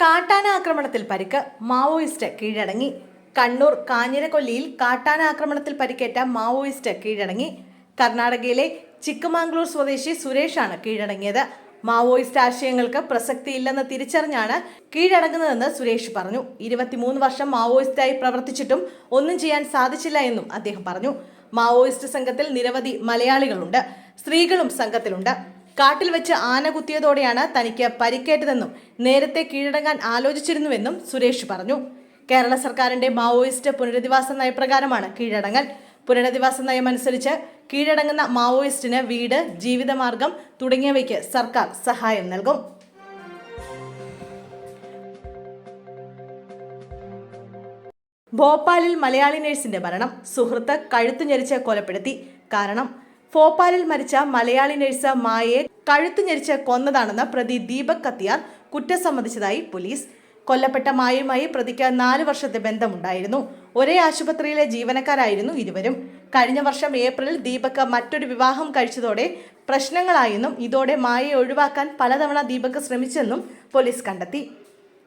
കാട്ടാന ആക്രമണത്തിൽ പരിക്ക്. മാവോയിസ്റ്റ് കീഴടങ്ങി. കണ്ണൂർ കാഞ്ഞിരക്കൊല്ലിയിൽ കാട്ടാന ആക്രമണത്തിൽ പരിക്കേറ്റ മാവോയിസ്റ്റ് കീഴടങ്ങി. കർണാടകയിലെ ചിക്കമാംഗ്ലൂർ സ്വദേശി സുരേഷാണ് കീഴടങ്ങിയത്. മാവോയിസ്റ്റ് ആശയങ്ങൾക്ക് പ്രസക്തിയില്ലെന്ന് തിരിച്ചറിഞ്ഞാണ് കീഴടങ്ങുന്നതെന്ന് സുരേഷ് പറഞ്ഞു. ഇരുപത്തിമൂന്ന് വർഷം മാവോയിസ്റ്റായി പ്രവർത്തിച്ചിട്ടും ഒന്നും ചെയ്യാൻ സാധിച്ചില്ല എന്നും അദ്ദേഹം പറഞ്ഞു. മാവോയിസ്റ്റ് സംഘത്തിൽ നിരവധി മലയാളികളുണ്ട്. സ്ത്രീകളും സംഘത്തിലുണ്ട്. കാട്ടിൽ വെച്ച് ആന കുത്തിയതോടെയാണ് തനിക്ക് പരിക്കേറ്റതെന്നും നേരത്തെ കീഴടങ്ങാൻ ആലോചിച്ചിരുന്നുവെന്നും സുരേഷ് പറഞ്ഞു. കേരള സർക്കാരിന്റെ മാവോയിസ്റ്റ് പുനരധിവാസ നയപ്രകാരമാണ് കീഴടങ്ങൽ. പുനരധിവാസ നയം അനുസരിച്ച് കീഴടങ്ങുന്ന മാവോയിസ്റ്റിന് വീട് ജീവിതമാർഗം തുടങ്ങിയവയ്ക്ക് സർക്കാർ സഹായം നൽകും. ഭോപ്പാലിൽ മലയാളി നഴ്സിന്റെ മരണം. സുഹൃത്ത് കഴുത്തു ഞെരിച്ച് കൊലപ്പെടുത്തി. കാരണം ഭോപ്പാലിൽ മരിച്ച മലയാളി നഴ്സ് മായയെ കഴുത്തു ഞെരിച്ച് കൊന്നതാണെന്ന് പ്രതി ദീപക് കത്തിയാർ കുറ്റം സമ്മതിച്ചതായി പോലീസ്. കൊല്ലപ്പെട്ട മായയുമായി പ്രതിക്ക് നാല് വർഷത്തെ ബന്ധമുണ്ടായിരുന്നു. ഒരേ ആശുപത്രിയിലെ ജീവനക്കാരായിരുന്നു ഇരുവരും. കഴിഞ്ഞ വർഷം ഏപ്രിലിൽ ദീപക് മറ്റൊരു വിവാഹം കഴിച്ചതോടെ പ്രശ്നങ്ങളായെന്നും ഇതോടെ മായയെ ഒഴിവാക്കാൻ പലതവണ ദീപക് ശ്രമിച്ചെന്നും പോലീസ് കണ്ടെത്തി.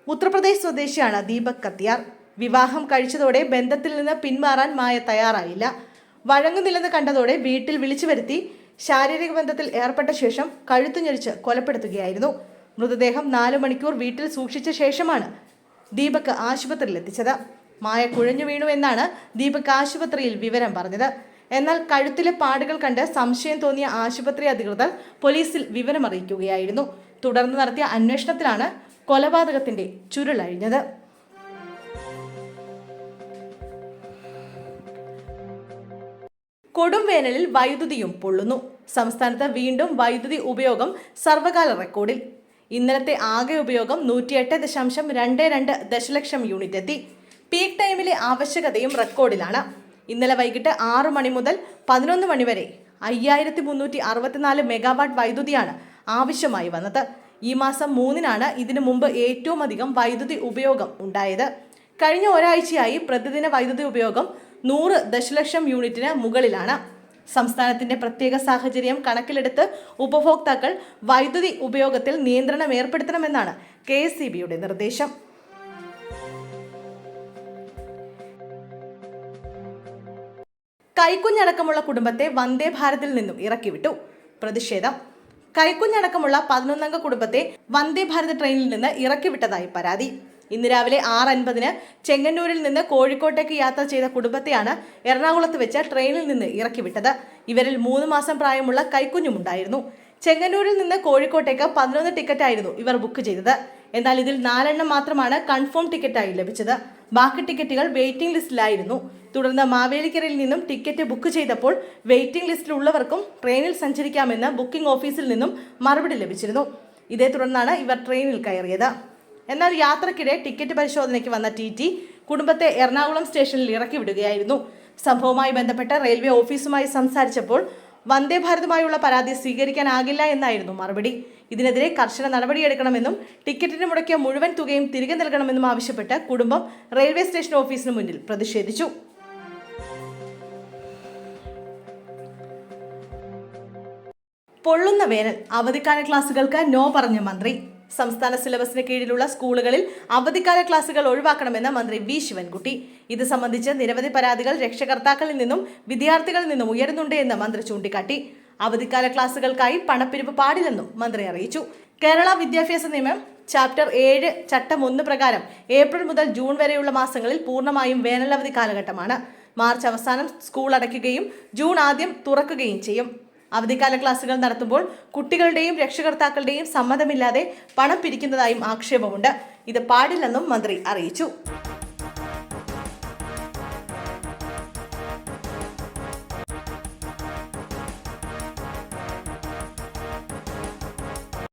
ഉത്തർപ്രദേശ് സ്വദേശിയാണ് ദീപക് കത്തിയാർ. വിവാഹം കഴിച്ചതോടെ ബന്ധത്തിൽ നിന്ന് പിന്മാറാൻ മായ തയ്യാറായില്ല. വഴങ്ങുന്നില്ലെന്ന് കണ്ടതോടെ വീട്ടിൽ വിളിച്ചു വരുത്തി ശാരീരിക ബന്ധത്തിൽ ഏർപ്പെട്ട ശേഷം കഴുത്തു ഞെരിച്ച് കൊലപ്പെടുത്തുകയായിരുന്നു. മൃതദേഹം നാലു മണിക്കൂർ വീട്ടിൽ സൂക്ഷിച്ച ശേഷമാണ് ദീപക് ആശുപത്രിയിൽ എത്തിച്ചത്. മായ കുഴഞ്ഞു വീണു എന്നാണ് ദീപക് ആശുപത്രിയിൽ വിവരം പറഞ്ഞത്. എന്നാൽ കഴുത്തിലെ പാടുകൾ കണ്ട് സംശയം തോന്നിയ ആശുപത്രി അധികൃതർ പോലീസിൽ വിവരമറിയിക്കുകയായിരുന്നു. തുടർന്ന് നടത്തിയ അന്വേഷണത്തിലാണ് കൊലപാതകത്തിന്റെ ചുരുളഴിഞ്ഞത്. കൊടും വേനലിൽ വൈദ്യുതിയും പൊള്ളുന്നു. സംസ്ഥാനത്ത് വീണ്ടും വൈദ്യുതി ഉപയോഗം സർവകാല റെക്കോർഡിൽ. ഇന്നലത്തെ ആകെ ഉപയോഗം നൂറ്റിയെട്ട് ദശാംശം രണ്ട് രണ്ട് ദശലക്ഷം യൂണിറ്റ് എത്തി. പീക്ക് ടൈമിലെ ആവശ്യകതയും റെക്കോർഡിലാണ്. ഇന്നലെ വൈകിട്ട് ആറ് മണി മുതൽ പതിനൊന്ന് മണി വരെ അയ്യായിരത്തി മുന്നൂറ്റി അറുപത്തിനാല് മെഗാവാട്ട് വൈദ്യുതിയാണ് ആവശ്യമായി വന്നത്. ഈ മാസം മൂന്നിനാണ് ഇതിനു മുമ്പ് ഏറ്റവും അധികം വൈദ്യുതി ഉപയോഗം ഉണ്ടായത്. കഴിഞ്ഞ ഒരാഴ്ചയായി പ്രതിദിന വൈദ്യുതി ഉപയോഗം നൂറ് ദശലക്ഷം യൂണിറ്റിന് മുകളിലാണ്. സംസ്ഥാനത്തിന്റെ പ്രത്യേക സാഹചര്യം കണക്കിലെടുത്ത് ഉപഭോക്താക്കൾ വൈദ്യുതി ഉപയോഗത്തിൽ നിയന്ത്രണം ഏർപ്പെടുത്തണമെന്നാണ് കെ നിർദ്ദേശം. കൈക്കുഞ്ഞടക്കമുള്ള കുടുംബത്തെ വന്ദേ ഭാരതിൽ നിന്നും ഇറക്കിവിട്ടു. പ്രതിഷേധം. കൈക്കുഞ്ഞടക്കമുള്ള പതിനൊന്നംഗ കുടുംബത്തെ വന്ദേ ഭാരത് ട്രെയിനിൽ നിന്ന് ഇറക്കിവിട്ടതായി പരാതി. ഇന്ന് രാവിലെ ആറ് അൻപതിന് ചെങ്ങന്നൂരിൽ നിന്ന് കോഴിക്കോട്ടേക്ക് യാത്ര ചെയ്ത കുടുംബത്തെയാണ് എറണാകുളത്ത് വെച്ച് ട്രെയിനിൽ നിന്ന് ഇറക്കിവിട്ടത്. ഇവരിൽ മൂന്ന് മാസം പ്രായമുള്ള കൈക്കുഞ്ഞുമുണ്ടായിരുന്നു. ചെങ്ങന്നൂരിൽ നിന്ന് കോഴിക്കോട്ടേക്ക് പതിനൊന്ന് ടിക്കറ്റായിരുന്നു ഇവർ ബുക്ക് ചെയ്തത്. എന്നാൽ ഇതിൽ നാലെണ്ണം മാത്രമാണ് കൺഫേം ടിക്കറ്റായി ലഭിച്ചത്. ബാക്കി ടിക്കറ്റുകൾ വെയിറ്റിംഗ് ലിസ്റ്റിലായിരുന്നു തുടർന്ന് മാവേലിക്കരയിൽ നിന്നും ടിക്കറ്റ് ബുക്ക് ചെയ്തപ്പോൾ വെയിറ്റിംഗ് ലിസ്റ്റിലുള്ളവർക്കും ട്രെയിനിൽ സഞ്ചരിക്കാമെന്ന് ബുക്കിംഗ് ഓഫീസിൽ നിന്നും മറുപടി ലഭിച്ചിരുന്നു. ഇതേ തുടർന്നാണ് ഇവർ ട്രെയിനിൽ കയറിയത്. എന്നാൽ യാത്രക്കിടെ ടിക്കറ്റ് പരിശോധനയ്ക്ക് വന്ന ടി ടി കുടുംബത്തെ എറണാകുളം സ്റ്റേഷനിൽ ഇറക്കി വിടുകയായിരുന്നു. സംഭവവുമായി ബന്ധപ്പെട്ട് റെയിൽവേ ഓഫീസുമായി സംസാരിച്ചപ്പോൾ വന്ദേ ഭാരതുമായുള്ള പരാതി സ്വീകരിക്കാനാകില്ല എന്നായിരുന്നു മറുപടി. ഇതിനെതിരെ കർശന നടപടിയെടുക്കണമെന്നും ടിക്കറ്റിന് മുടക്കിയ മുഴുവൻ തുകയും തിരികെ നൽകണമെന്നും ആവശ്യപ്പെട്ട് കുടുംബം റെയിൽവേ സ്റ്റേഷൻ ഓഫീസിന് മുന്നിൽ പ്രതിഷേധിച്ചു. പൊള്ളുന്ന വേനൽ അവധിക്കാല ക്ലാസുകൾക്ക് നോ പറഞ്ഞ മന്ത്രി. സംസ്ഥാന സിലബസിന് കീഴിലുള്ള സ്കൂളുകളിൽ അവധിക്കാല ക്ലാസുകൾ ഒഴിവാക്കണമെന്ന് മന്ത്രി വി ശിവൻകുട്ടി. ഇത് സംബന്ധിച്ച് നിരവധി പരാതികൾ രക്ഷകർത്താക്കളിൽ നിന്നും വിദ്യാർത്ഥികളിൽ നിന്നും ഉയരുന്നുണ്ട് എന്ന് മന്ത്രി ചൂണ്ടിക്കാട്ടി. അവധിക്കാല ക്ലാസുകൾക്കായി പണപ്പിരിവ് പാടില്ലെന്നും മന്ത്രി അറിയിച്ചു. കേരള വിദ്യാഭ്യാസ നിയമം ചാപ്റ്റർ ഏഴ് ചട്ടം ഒന്ന് പ്രകാരം ഏപ്രിൽ മുതൽ ജൂൺ വരെയുള്ള മാസങ്ങളിൽ പൂർണമായും വേനലവധി കാലഘട്ടമാണ്. മാർച്ച് അവസാനം സ്കൂൾ അടയ്ക്കുകയും ജൂൺ ആദ്യം തുറക്കുകയും ചെയ്യും. അവധിക്കാല ക്ലാസുകൾ നടത്തുമ്പോൾ കുട്ടികളുടെയും രക്ഷകർത്താക്കളുടെയും സമ്മതമില്ലാതെ പണം പിരിക്കുന്നതായും ആക്ഷേപമുണ്ട്. ഇത് പാടില്ലെന്നും മന്ത്രി അറിയിച്ചു.